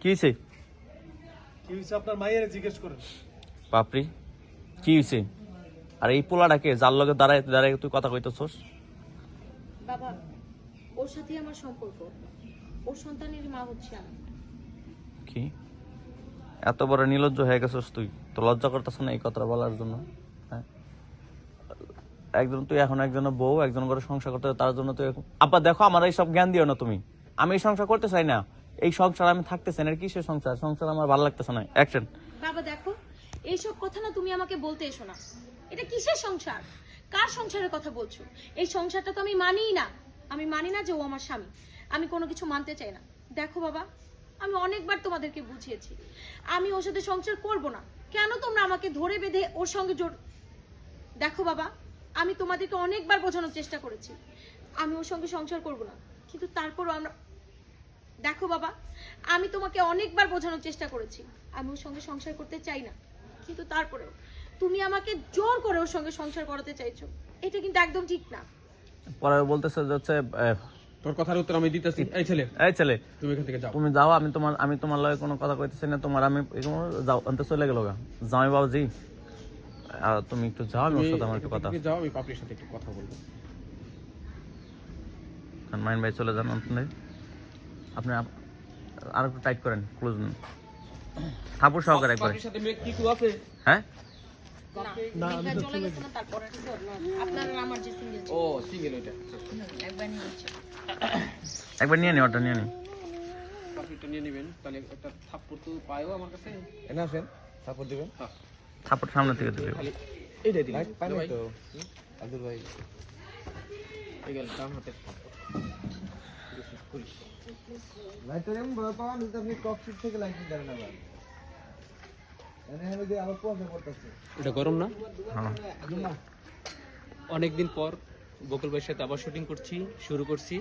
কি হয়েছে কি হয়েছে আপনার মায়ের জিজ্ঞেস করেন। বাপরি কি হয়েছে আর এই পোলাটাকে যার লগে দাঁড়ায় দাঁড়ায় তুই কথা কইতেছস? বাবা ওর সাথে আমার সম্পর্ক। ওর সন্তানের মা হচ্ছে আমি কি? এত বড় নির্লজ্জ হয়ে গেছিস তুই? তো লজ্জা করতেছ না এই কথাটা বলার জন্য? হ্যাঁ? একজন তুই এখন একজনের বউ একজন করে সংসার করতে তার জন্য তুই আব্বা দেখো আমার এই সব জ্ঞান দিও না তুমি। আমি এই সংসার করতে চাই না। এই সংসার আমি থাকতে চাই না এর কিসের সংসার? সংসার আমার ভালো লাগতেছে না। অ্যাকশন বাবা, দেখো, এইসব কথা না তুমি আমাকে বলতে এসো না। এটা কিসের সংসার? কার সংসারের কথা বলছো? এই সংসারটা তো আমি মানিই না। আমি মানি না যে ও আমার স্বামী। আমি কোনো কিছু মানতে চাই না। দেখো বাবা, আমি অনেকবার তোমাদেরকে বুঝিয়েছি। আমি ওর সাথে সংসার করব না। কেন তোমরা আমাকে ধরে বেঁধে ওর সঙ্গে জোর দেখো বাবা, আমি তোমাদেরকে অনেকবার বোঝানোর চেষ্টা করেছি। আমি ওর সঙ্গে সংসার করব না। কিন্তু তারপরও আমরা দেখো বাবা আমি তোমাকে অনেকবার বোঝানোর চেষ্টা করেছি। আমি ওর সঙ্গে সংসার করতে চাই না কিন্তু তারপরেও তুমি আমাকে জোর করে ওর সঙ্গে সংসার করাতে চাইছো। এটা কিন্তু একদম ঠিক না। পরে বলতেছে যে হচ্ছে তোর কথার উত্তর আমি দিতেছি। এই ছেলে এই ছেলে তুমি এখান থেকে যাও। তুমি যাও আমি তোমার আমি তোমার লগে কোনো কথা কইতেছি না তোমার আমি এরকম যাও আনতে চলে গেল গা। জামাই বাবুজি। আহ, তুমি একটু যাও আমি ওর সাথে আমার একটু কথা। যাও আমি পাপড়ির সাথে একটু কথা বলব। মাইন ভাই চলে যান আপনি আপনি আপ- আর একটু টাইট করেন ক্লোজ থাপুর সহকারে একবারে। হ্যাঁ? না আমি চলে গেছে না তারপরে আপনার আর আমার যে সিঙ্গেল ও সিঙ্গেল ওইটা একবার নিয়ে নিচ্ছে। একবার নিয়ে নি ওটা নিয়ে নি পাপড়িটা নিয়ে নেবেন তাহলে একটা থাপ্পড় তো পায়ও আমার কাছে। এনে আসেন সাপোর্ট দিবেন। হ্যাঁ। থাপুর সামনে থেকে দিবে। খালি এইটাই দিন লাইট পাই নাই তো। আব্দুল ভাই। এই গেল হাতে লাইট তো এমন ভাবে পাওয়া যদি আপনি টপ সিট থেকে লাইট আবার এটা গরম না? হ্যাঁ। অনেকদিন পর বকুল ভাইয়ের সাথে আবার শুটিং করছি শুরু করছি।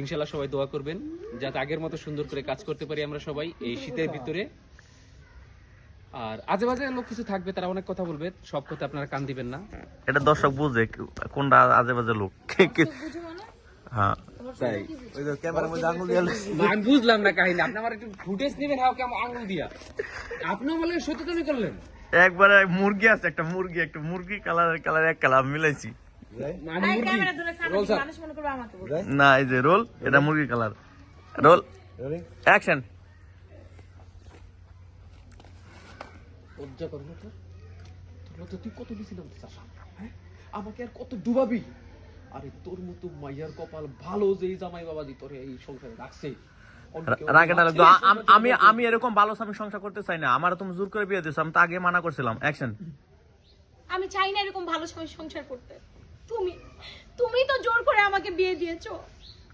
ইনশাল্লাহ সবাই দোয়া করবেন যাতে আগের মতো সুন্দর করে কাজ করতে পারি আমরা সবাই এই শীতের ভিতরে। আর আজে বাজে লোক কিছু থাকবে তারা অনেক কথা বলবে সব কথা আপনারা কান দিবেন না। এটা দর্শক বুঝে কোনটা আজে বাজে লোক? মানে? হ্যাঁ। তাই। ওই যে ক্যামেরার মধ্যে আঙুল দিয়ে আমি বুঝলাম না কাহিনী। আপনি আমার একটু ফুটেজ নেবেন হাওকে আমার আঙুল দিয়া। আপনিও বলে সত্যি করলেন। একবারে মুরগি আছে একটা মুরগি একটা মুরগি কালার কালার এক কালার মিলাইছি। মনে না এই যে রোল এটা মুরগি কালার রোল অ্যাকশন তুই কত বেশি নামতে চাস? হ্যাঁ? আমাকে আর কত ডুবাবি? আরে তোর মতো মাইয়ার কপাল ভালো যে জামাই বাবাজি তোর এই সংসারে রাখছে। আমি আমি এরকম ভালো স্বামী সংসার করতে চাই না। আমার তুমি জোর করে বিয়ে দিছো আমি তো আগে মানা করছিলাম। অ্যাকশন আমি চাই না এরকম ভালো সময় সংসার করতে। তুমি তুমি তো জোর করে আমাকে বিয়ে দিয়েছ।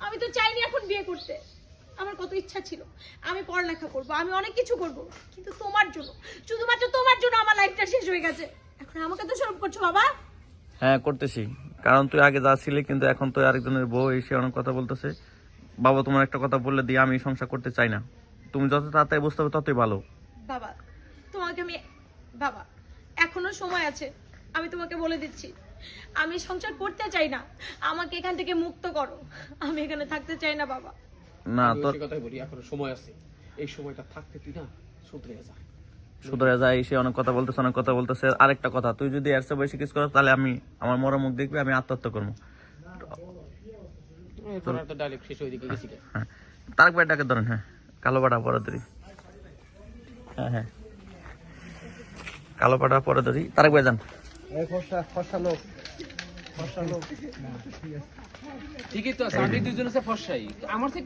আমি তো চাইনি এখন বিয়ে করতে। আমার কত ইচ্ছা ছিল। আমি পড়ালেখা করব আমি অনেক কিছু করব কিন্তু তোমার জন্য শুধুমাত্র তোমার জন্য আমার লাইফটা শেষ হয়ে গেছে। এখন আমাকে তো সরব করছ বাবা। হ্যাঁ করতেছি। কারণ তুই আগে যা ছিলি কিন্তু এখন তুই আরেকজনের বউ এসে অনেক কথা বলতেছে। বাবা তোমার একটা কথা বললে দিয়ে আমি সংসার করতে চাই না। তুমি যত তাড়াতাড়ি বুঝতে হবে ততই ভালো। বাবা তোমাকে আমি বাবা এখনও সময় আছে। আমি তোমাকে বলে দিচ্ছি। আমি সংসার করতে চাই না। আমাকে এখান থেকে মুক্ত করো। আমি এখানে থাকতে চাই না বাবা। না তোর কথাই বলি এখনও সময় আছে। এই সময়টা থাকতে তুই না শুধরে যা। সুতরাং যায় এসে অনেক কথা বলতেছে অনেক কথা বলতেছে। আরেকটা কথা তুই যদি এর চেয়ে বেশি কিছু করো তাহলে আমি আমার মরো মুখ দেখবি আমি আত্মহত্যা করব। হয়ে। তারক ভাইটাকে ধরেন হ্যাঁ। কালো পাটা পরে ধরি। হ্যাঁ হ্যাঁ। কালো পাটা পরে ধরি। তারক ভাই যান। ঠিকই তো আছে আমি দুজন আছে ফর্সাই। আমার একটু